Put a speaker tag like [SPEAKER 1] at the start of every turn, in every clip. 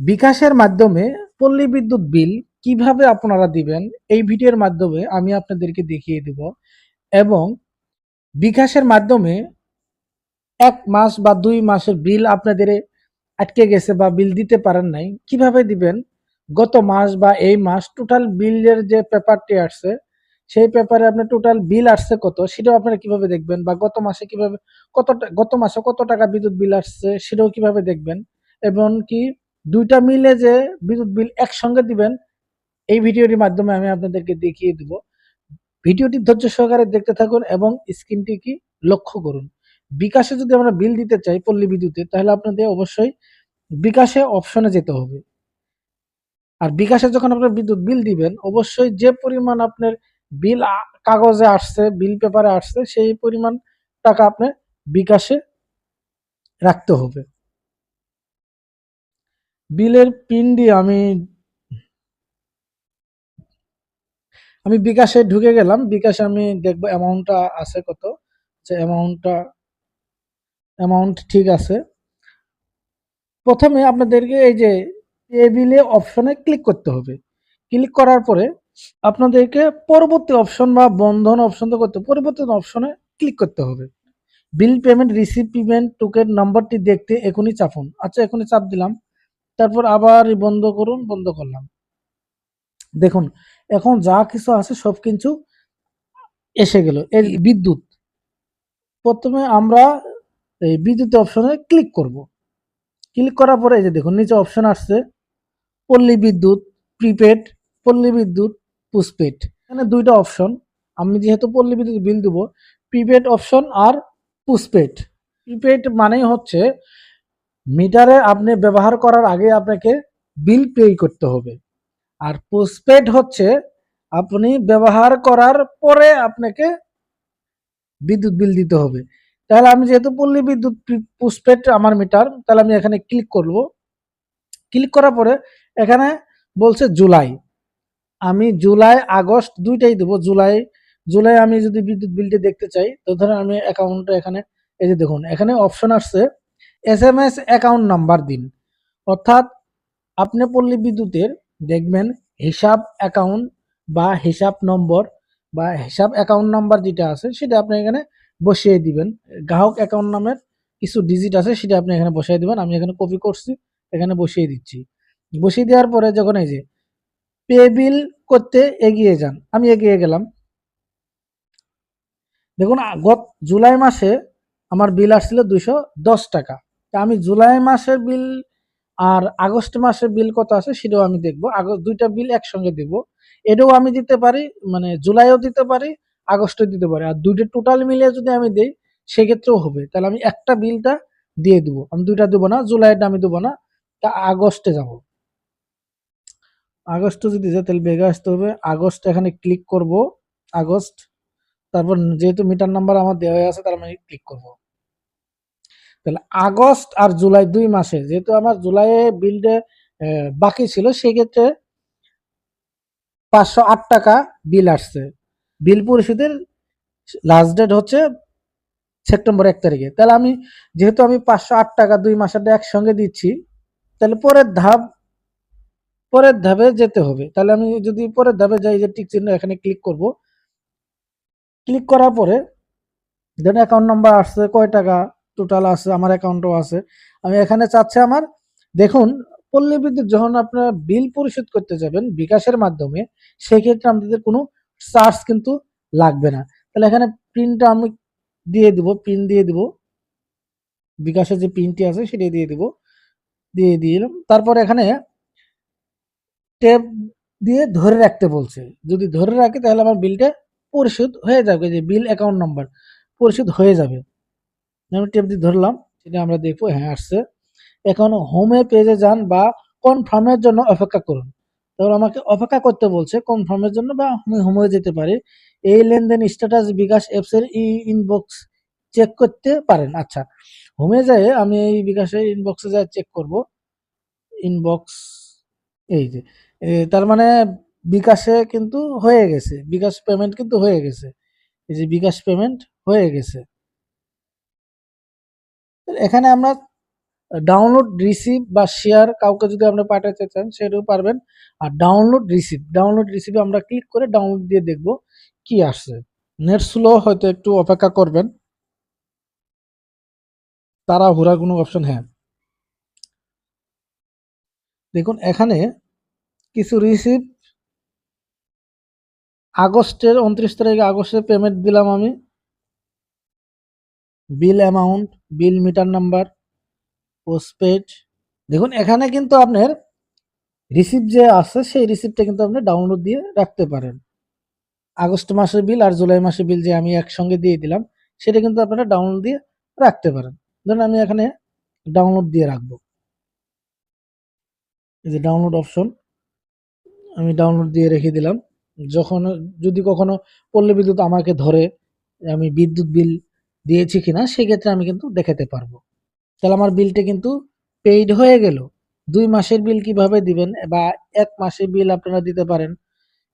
[SPEAKER 1] বিকাশের মাধ্যমে পল্লী বিদ্যুৎ বিল কীভাবে আপনারা দিবেন, এই ভিডিওর মাধ্যমে আমি আপনাদেরকে দেখিয়ে দেব এবং বিকাশের মাধ্যমে এক মাস বা দুই মাসের বিল আপনাদের আটকে গেছে বা বিল দিতে পারেন নাই, কীভাবে দিবেন? গত মাস বা এই মাস টোটাল বিলের যে পেপারটি আসছে, সেই পেপারে আপনার টোটাল বিল আসছে কত, সেটাও আপনারা কীভাবে দেখবেন? বা গত মাসে কীভাবে কত গত মাসে কত টাকা বিদ্যুৎ বিল আসছে, সেটাও কীভাবে দেখবেন? এবং কি দুইটা মিলে যে বিদ্যুৎ বিল একসঙ্গে দিবেন, এই ভিডিওটির মাধ্যমে আমি আপনাদেরকে দেখিয়ে দিব। ভিডিওটি ধৈর্য সহকারে দেখতে থাকুন এবং স্ক্রিনটি কি লক্ষ্য করুন। বিকাশে যদি আমরা বিল দিতে চাই পল্লী বিদ্যুতে, তাহলে আপনাদের অবশ্যই বিকাশে অপশনে যেতে হবে। আর বিকাশে যখন আপনার বিদ্যুৎ বিল দিবেন, অবশ্যই যে পরিমাণ আপনার বিল কাগজে আসছে, বিল পেপারে আসছে, সেই পরিমাণ টাকা আপনার বিকাশে রাখতে হবে। বিলের পিন দিয়ে আমি আমি বিকাশে ঢুকে গেলাম। বিকাশে আমি দেখব অ্যামাউন্টটা আছে কত। যে অ্যামাউন্টটা অ্যামাউন্ট ঠিক আছে। প্রথমে আপনাদেরকে এই যে পে বিলে অপশনে ক্লিক করতে হবে। ক্লিক করার পরে আপনাদেরকে পরবর্তী অপশন বা বন্ধন অপশন তো করতে, পরবর্তী অপশনে ক্লিক করতে হবে। Bill payment receive payment token নাম্বারটি দেখতে এখনই চাপুন। আচ্ছা এখনই চাপ দিলাম। তারপর আবার বন্ধ করুন, বন্ধ করলাম। দেখুন, এখন যা কিছু আছে সব কিছু এসে গেল। এই বিদ্যুৎ, প্রথমে আমরা এই বিদ্যুৎ অপশনে ক্লিক করব। ক্লিক করার পরে এই যে দেখুন, নিচে অপশন আসছে, পল্লী বিদ্যুৎ, প্রিপেড, পল্লী বিদ্যুৎ পোস্টপেড এখানে দুইটা অপশন, আমি যেহেতু পল্লী বিদ্যুৎ বিল দেবো, প্রিপেড অপশন আর পোস্টপেড প্রিপেড মানেই হচ্ছে মিটারে আপনি ব্যবহার করার আগে আপনাকে বিল পে করতে হবে। আর পোস্টপেড হচ্ছে, আপনি ব্যবহার করার পরে আপনাকে বিদ্যুৎ বিল দিতে হবে। তাহলে আমি যেহেতু পল্লী বিদ্যুৎ পোস্টপেড আমার মিটার, তাহলে আমি এখানে ক্লিক করব। ক্লিক করার পরে এখানে বলছে জুলাই। আমি জুলাই, আগস্ট দুইটাই দেবো। জুলাই জুলাই আমি যদি বিদ্যুৎ বিলটি দেখতে চাই, তো ধরেন আমি অ্যাকাউন্টটা এখানে, এই যে দেখুন, এখানে অপশন আসছে। S M S account number দিন। অর্থাৎ আপনি পল্লী বিদ্যুতের দেখবেন হিসাব অ্যাকাউন্ট বা হিসাব নম্বর বা হিসাব অ্যাকাউন্ট নাম্বার যেটা আছে সেটা আপনি এখানে বসিয়ে দিবেন। গ্রাহক অ্যাকাউন্ট নামের কিছু ডিজিট আছে সেটা আপনি এখানে বসিয়ে দিবেন। আমি এখানে কপি করছি, এখানে বসিয়ে দিচ্ছি। বসিয়ে দেওয়ার পরে যখন এই যে পে বিল করতে এগিয়ে যান, আমি এগিয়ে গেলাম। দেখুন, গত জুলাই মাসে আমার বিল আসছিল দুইশো দশ টাকা। তা আমি জুলাই মাসের বিল আর আগস্ট মাসের বিল কত আছে সেটাও আমি দেখব। আগস্ট দুইটা বিল একসঙ্গে দেব। এটাও আমি দিতে পারি মানে জুলাইও দিতে পারি, আগস্টও দিতে পারি। আর দুইটা টোটাল মিলিয়ে যদি আমি দেই, সেক্ষেত্রেও হবে। তাহলে আমি একটা বিলটা দিয়ে দেবো। আমি দুইটা দেবো না, জুলাইটা আমি দেবো না, তা আগস্টে যাব। আগস্ট যদি যায়, তাহলে বেগে আসতে হবে। আগস্ট এখানে ক্লিক করব, আগস্ট। তারপর যেহেতু মিটার নাম্বার আমার দেওয়া আছে তাহলে আমি ক্লিক করব। তাহলে আগস্ট আর জুলাই দুই মাসে, যেহেতু আমার জুলাইয়ে বিলটা বাকি ছিল, সেক্ষেত্রে পাঁচশো আট টাকা বিল আসছে। বিল পরিশোধের লাস্ট ডেট হচ্ছে সেপ্টেম্বর এক তারিখে। তাহলে আমি, যেহেতু আমি পাঁচশো আট টাকা দুই মাসেরটা একসঙ্গে দিচ্ছি, তাহলে পরের ধাপ, পরের ধাপে যেতে হবে। তাহলে আমি যদি পরের ধাপে যাই, যে টিক চিহ্ন এখানে ক্লিক করব ক্লিক করার পরে দেন অ্যাকাউন্ট নাম্বার আসছে কয় টাকা? টোটাল আছে, আমার অ্যাকাউন্টও আছে। আমি এখানে চাচ্ছে আমার, দেখুন, পল্লী বিদ্যুৎ যখন আপনারা বিল পরিশোধ করতে যাবেন বিকাশের মাধ্যমে, সেক্ষেত্রে আমাদের কোনো চার্জ কিন্তু লাগবে না। তাহলে এখানে প্রিন্টটা আমি দিয়ে দিব পিন দিয়ে দিব। বিকাশের যে পিনটি আছে, সেটা দিয়ে দিব। দিয়ে দিলাম। তারপর এখানে টেপ দিয়ে ধরে রাখতে বলছে। যদি ধরে রাখি, তাহলে আমার বিলটা পরিশোধ হয়ে যাবে, যে বিল অ্যাকাউন্ট নাম্বার পরিশোধ হয়ে যাবে। আমি দিয়ে ধরলাম, সেটা আমরা দেখব হ্যাঁ আসছে। এখন হোমে পেজে যান বা কনফার্মের জন্য অপেক্ষা করুন। তারপর আমাকে অপেক্ষা করতে বলছে কনফার্মের জন্য বা আমি হোমে যেতে পারি। এই লেনদেন স্ট্যাটাস বিকাশ অ্যাপসের ই ইনবক্স চেক করতে পারেন। আচ্ছা হোমে যায় আমি এই বিকাশের ইনবক্সে যাই চেক করব। ইনবক্স এই যে তার মানে বিকাশে কিন্তু হয়ে গেছে, বিকাশ পেমেন্ট কিন্তু হয়ে গেছে। এই যে বিকাশ পেমেন্ট হয়ে গেছে। এখানে আমরা ডাউনলোড রিসিভ বা শেয়ার কাউকে যদি আপনি পাঠাতে চান, সেটাও পারবেন। আর ডাউনলোড রিসিভ ডাউনলোড রিসিভে আমরা ক্লিক করে ডাউনলোড দিয়ে দেখব কি আসছে। নেট স্লো হয়তো একটু অপেক্ষা করবেন। তারা হুরা কোনো অপশন হ্যাঁ। দেখুন, এখানে কিছু রিসিভ আগস্টের উনত্রিশ তারিখে আগস্টের পেমেন্ট দিলাম আমি। Bill amount, bill meter number, postpaid. দেখুন, এখানে কিন্তু আপনার রিসিপ্ট যে আছে, সেই রিসিপ্টটা কিন্তু আপনি ডাউনলোড দিয়ে রাখতে পারেন। আগস্ট মাসের বিল আর জুলাই মাসের বিল যে আমি একসঙ্গে দিয়ে দিলাম, সেটা কিন্তু আপনারা ডাউনলোড দিয়ে রাখতে পারেন। ধরুন, আমি এখানে ডাউনলোড দিয়ে রাখব। এই যে ডাউনলোড অপশন, আমি ডাউনলোড দিয়ে রেখে দিলাম। যখন, যদি কখনো পল্লী বিদ্যুৎ আমাকে ধরে, আমি বিদ্যুৎ বিল দিয়েছি কিনা সেক্ষেত্রে আমি কিন্তু দেখাতে পারব। তাহলে আমার বিলটা কিন্তু পেইড হয়ে গেল। দুই মাসের বিল কীভাবে দিবেন বা এক মাসের বিল আপনারা দিতে পারেন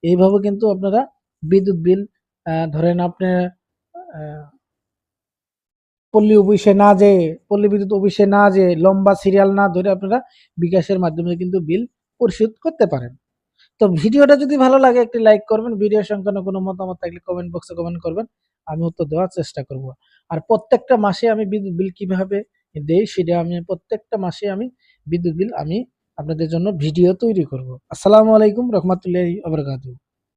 [SPEAKER 1] এইভাবে কিন্তু আপনারা বিদ্যুৎ বিল ধরেন আপনি আহ, পল্লী অফিসে না যে পল্লী বিদ্যুৎ অফিসে না যে লম্বা সিরিয়াল না ধরে আপনারা বিকাশের মাধ্যমে কিন্তু বিল পরিশোধ করতে পারেন। তো ভিডিওটা যদি ভালো লাগে একটি লাইক করবেন ভিডিও সংক্রান্ত কোনো মতামত থাকলে কমেন্ট বক্সে কমেন্ট করবেন। আমি উত্তর দেওয়ার চেষ্টা করব। আর প্রত্যেকটা মাসে আমি বিদ্যুৎ বিল কীভাবে দেই সেটা আমি, প্রত্যেকটা মাসে আমি বিদ্যুৎ বিল আমি আপনাদের জন্য ভিডিও তৈরি করব। আসসালামু আলাইকুম রহমতুল্লাহ আবরকাতু